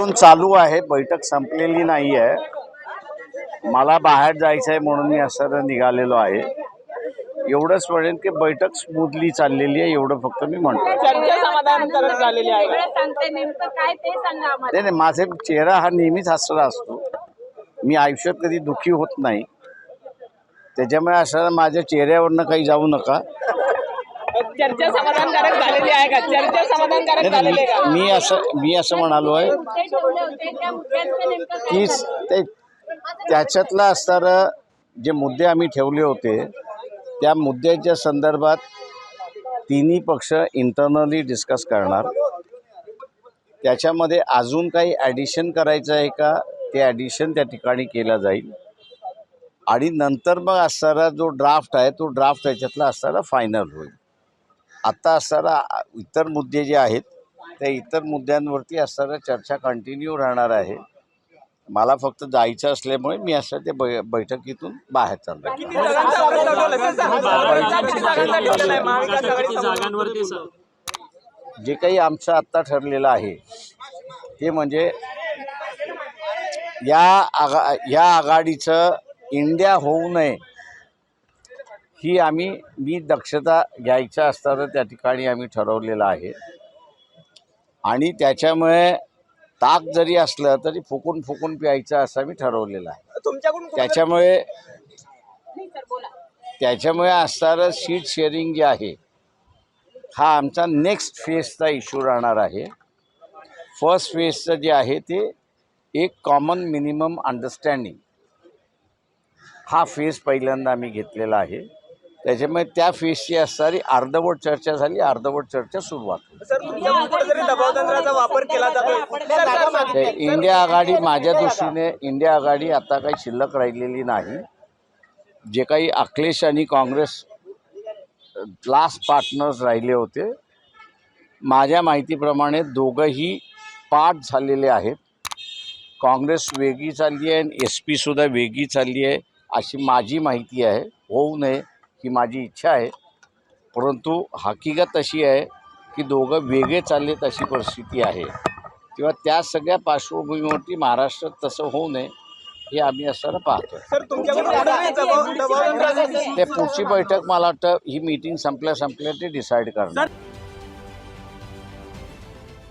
अजून चालू आहे. बैठक संपलेली नाही आहे मला बाहेर जायचं आहे म्हणून मी असं निघालेलो आहे. एवढंच म्हणेन की बैठक स्मूथली चाललेली आहे. एवढं फक्त मी म्हणतो चर्चा समाधानकारक झालेली आहे? वेगळं सांगते नेमकं काय ते सांगा आम्हाला. नाही नाही माझे चेहरा हा नेहमीच हसरा असतो. मी आयुष्यात कधी दुःखी होत नाही. त्याच्यामुळे असं माझ्या चेहऱ्यावरनं काही जाऊ नका. चर्चा समाधानकारक झालेली आहे का? चर्चा समाधानकारक झालेली आहे का? मी असं मी असं म्हणालो आहे. की? ते त्याच्यातलं असणारं जे मुद्दे आम्ही ठेवले होते त्या मुद्द्याच्या संदर्भात तिन्ही पक्ष इंटरनली डिस्कस करणार. त्याच्यामध्ये अजून काही ॲडिशन करायचं आहे का? ते ॲडिशन त्या ठिकाणी केलं जाईल. आणि नंतर मग असणारा जो ड्राफ्ट आहे तो ड्राफ्ट त्याच्यातला असणारा फायनल होईल. आत्ता असणारा इतर मुद्दे जे आहेत त्या इतर मुद्द्यांवरती असणारा चर्चा कंटिन्यू राहणार आहे. मला फक्त जायचं असल्यामुळे मी असं ते बै बैठकीतून बाहेर चाललो जे काही आमचं आत्ता ठरलेलं आहे ते म्हणजे या आघा या आघाडीचं इंडिया होऊ नये ही आम्ही मी दक्षता घ्यायचं असताना त्या ठिकाणी आम्ही ठरवलेलं आहे. आणि त्याच्यामुळे ताक जरी असलं तरी फुकून फुकून प्यायचं असं मी ठरवलेलं आहे. तुमच्याकडून त्याच्यामुळे नाही सर बोला. त्याच्यामुळे असणारं सीट शेअरिंग जे आहे हा आमचा नेक्स्ट फेजचा इश्यू राहणार आहे. फर्स्ट फेजचं जे आहे ते एक कॉमन मिनिमम अंडरस्टँडिंग. हा फेज पहिल्यांदा आम्ही घेतलेला आहे. त्याच्यामुळे त्या फेजची असणारी अर्धवट चर्चा झाली अर्धवट चर्चा सुरुवात? इंडिया आघाडी माझ्या दृष्टीने इंडिया आघाडी आता काही शिल्लक राहिलेली नाही. जे काही अखिलेश आणि काँग्रेस लास्ट पार्टनर्स राहिले होते माझ्या माहितीप्रमाणे दोघंही पाठ झालेले आहेत. काँग्रेस वेगळी चालली आहे आणि एस पीसुद्धा वेगळी चालली आहे अशी माझी माहिती आहे. होऊ नये. ही माझी इच्छा आहे. परंतु हकीकत अशी आहे की दोघं वेगळे चाललेत अशी परिस्थिती आहे. किंवा त्या सगळ्या पार्श्वभूमीवरती महाराष्ट्रात तसं होऊ नये हे आम्ही असताना पाहतो ते पुढची बैठक मला वाटतं ही मीटिंग संपल्या संपल्या ते डिसाईड करणार.